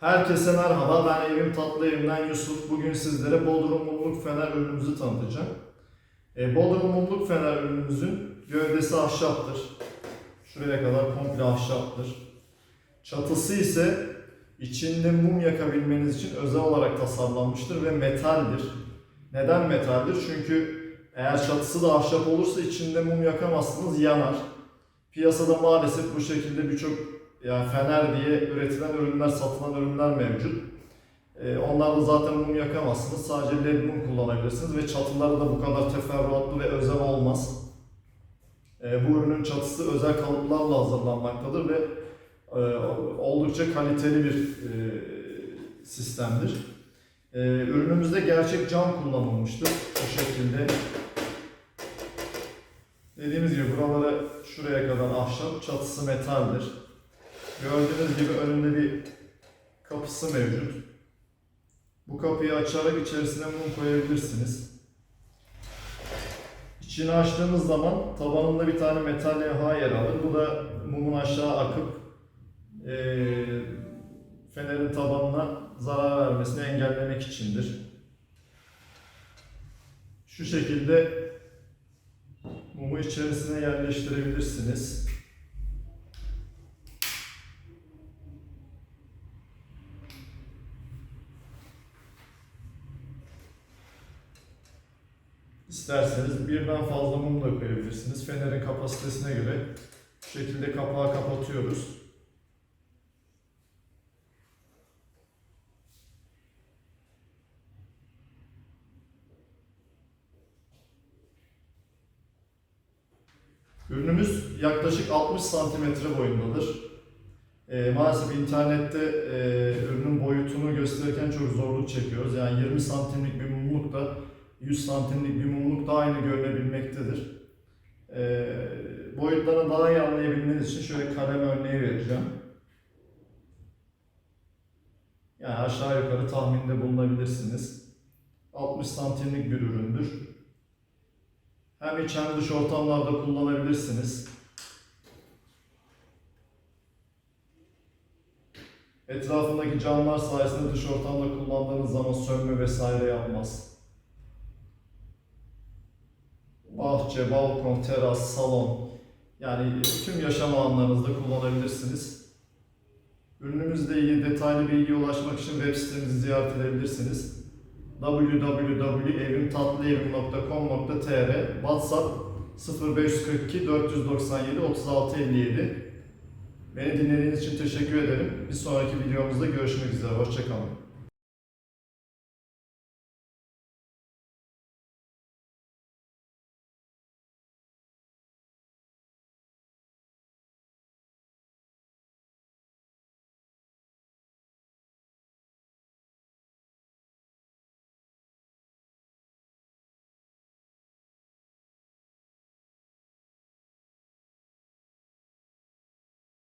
Herkese merhaba, ben Evim Tatlı Evim'den Yusuf. Bugün sizlere Bodrum Mumluk Fener ürünümüzü tanıtacağım. E, Bodrum Mumluk Fener ürünümüzün gövdesi ahşaptır. Şuraya kadar komple ahşaptır. Çatısı ise içinde mum yakabilmeniz için özel olarak tasarlanmıştır ve metaldir. Neden metaldir? Çünkü eğer çatısı da ahşap olursa içinde mum yakamazsınız, yanar. Piyasada maalesef bu şekilde birçok yani fener diye üretilen ürünler, satılan ürünler mevcut. Ee, onlarla zaten mum yakamazsınız. Sadece led mum kullanabilirsiniz ve çatıları da bu kadar teferruatlı ve özel olmaz. Ee, bu ürünün çatısı özel kalıplarla hazırlanmaktadır ve e, oldukça kaliteli bir e, sistemdir. Ürünümüzde gerçek cam kullanılmıştır. Bu şekilde. Dediğimiz gibi buralara şuraya kadar ahşap, çatısı metaldir. Gördüğünüz gibi önünde bir kapısı mevcut. Bu kapıyı açarak içerisine mum koyabilirsiniz. İçini açtığınız zaman tabanında bir tane metal levha yer alır. Bu da mumun aşağı akıp eee fenerin tabanına zarar vermesini engellemek içindir. Şu şekilde mumu içerisine yerleştirebilirsiniz. İsterseniz birden fazla mum da koyabilirsiniz. Fenerin kapasitesine göre bu şekilde kapağı kapatıyoruz. Ürünümüz yaklaşık 60 santimetre boyundadır. Ee, maalesef internette e, ürünün boyutunu gösterirken çok zorluk çekiyoruz. Yani 20 santimlik bir mumluk da 100 santimlik bir mumluk da aynı görünebilmektedir. Ee, boyutlarını daha iyi anlayabilmeniz için şöyle kalem örneği vereceğim. Yani aşağı yukarı tahminde bulunabilirsiniz. 60 santimlik bir üründür. Hem iç hem dış ortamlarda kullanabilirsiniz. Etrafındaki camlar sayesinde dış ortamda kullandığınız zaman sönme vesaire yapmaz. Bahçe, balkon, teras, salon yani tüm yaşam alanlarınızda kullanabilirsiniz. Ürünümüzle ilgili detaylı bilgiye ulaşmak için web sitemizi ziyaret edebilirsiniz www.evimtatlıevim.com.tr WhatsApp 0542 497 36 57 Beni dinlediğiniz için teşekkür ederim. Bir sonraki videomuzda görüşmek üzere. Hoşçakalın.